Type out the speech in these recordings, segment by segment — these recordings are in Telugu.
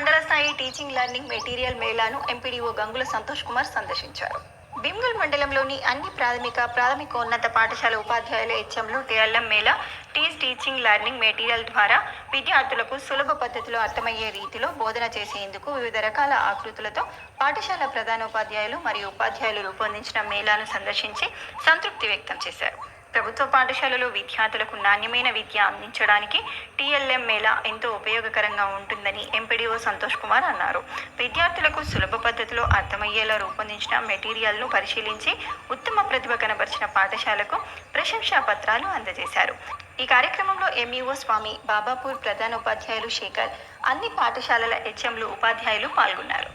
మండల స్థాయి టీచింగ్ లెర్నింగ్ మెటీరియల్ మేళాను ఎంపీడీఓ గంగుల సంతోష్ కుమార్ సందర్శించారు. భీమ్గల్ మండలంలోని అన్ని ప్రాథమిక ప్రాథమికోన్నత పాఠశాల ఉపాధ్యాయుల హెచ్ఎంలు టీఎల్ఎం మేళా టీజ్ టీచింగ్ లెర్నింగ్ మెటీరియల్ ద్వారా విద్యార్థులకు సులభ పద్ధతిలో అర్థమయ్యే రీతిలో బోధన చేసేందుకు వివిధ రకాల ఆకృతులతో పాఠశాల ప్రధానోపాధ్యాయులు మరియు ఉపాధ్యాయులు రూపొందించిన మేళాను సందర్శించి సంతృప్తి వ్యక్తం చేశారు. ప్రభుత్వ పాఠశాలలో విద్యార్థులకు నాణ్యమైన విద్య అందించడానికి టీఎల్ఎం మేళా ఎంతో ఉపయోగకరంగా ఉంటుందని ఎంపీడీఓ సంతోష్ కుమార్ అన్నారు. విద్యార్థులకు సులభ పద్ధతిలో అర్థమయ్యేలా రూపొందించిన మెటీరియల్ను పరిశీలించి ఉత్తమ ప్రతిభ కనబరిచిన పాఠశాలకు ప్రశంసా పత్రాలు అందజేశారు. ఈ కార్యక్రమంలో ఎంఈఓ స్వామి బాబాపూర్ ప్రధానోపాధ్యాయులు శేఖర్ అన్ని పాఠశాలల హెచ్ఎంలు ఉపాధ్యాయులు పాల్గొన్నారు.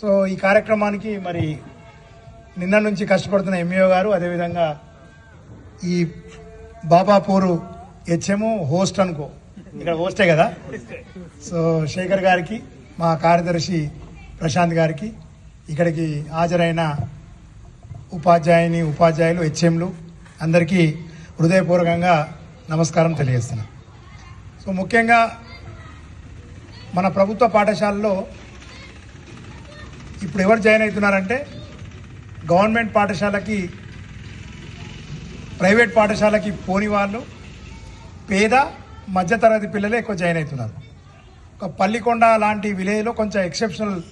సో ఈ కార్యక్రమానికి మరి నిన్న నుంచి కష్టపడుతున్న ఎంఈఓ గారు అదేవిధంగా ఈ బాబాపూరు హెచ్ఎం హోస్ట్ అనుకో. ఇక్కడ హోస్టే కదా? సో శేఖర్ గారికి మా కార్యదర్శి ప్రశాంత్ గారికి ఇక్కడికి హాజరైన ఉపాధ్యాయుని ఉపాధ్యాయులు హెచ్ఎంలు అందరికీ హృదయపూర్వకంగా నమస్కారం తెలియజేస్తున్నాను సో ముఖ్యంగా మన ప్రభుత్వ పాఠశాలలో ఇప్పుడు ఎవరు జాయిన్ అవుతున్నారంటే గవర్నమెంట్ పాఠశాలకి ప్రైవేట్ పాఠశాలకి పోని వాళ్ళు పేద మధ్యతరగతి పిల్లలే ఎక్కువ జాయిన్ అవుతున్నారు. ఒక పల్లికొండ లాంటి విలేజ్లో కొంచెం ఎక్సెప్షనల్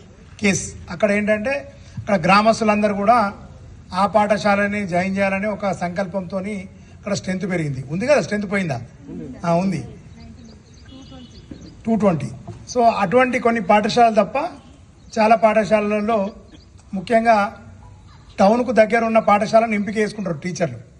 కేస్. అక్కడ ఏంటంటే అక్కడ గ్రామస్తులందరూ కూడా ఆ పాఠశాలని జాయిన్ చేయాలని ఒక సంకల్పంతో అక్కడ స్ట్రెంత్ పెరిగింది. ఉంది కదా స్ట్రెంత్ పోయిందా? ఉంది. Two twenty. సో అటువంటి కొన్ని పాఠశాలలు తప్ప చాలా పాఠశాలల్లో ముఖ్యంగా టౌన్కు దగ్గర ఉన్న పాఠశాలను ఎంపిక చేసుకుంటారు టీచర్లు.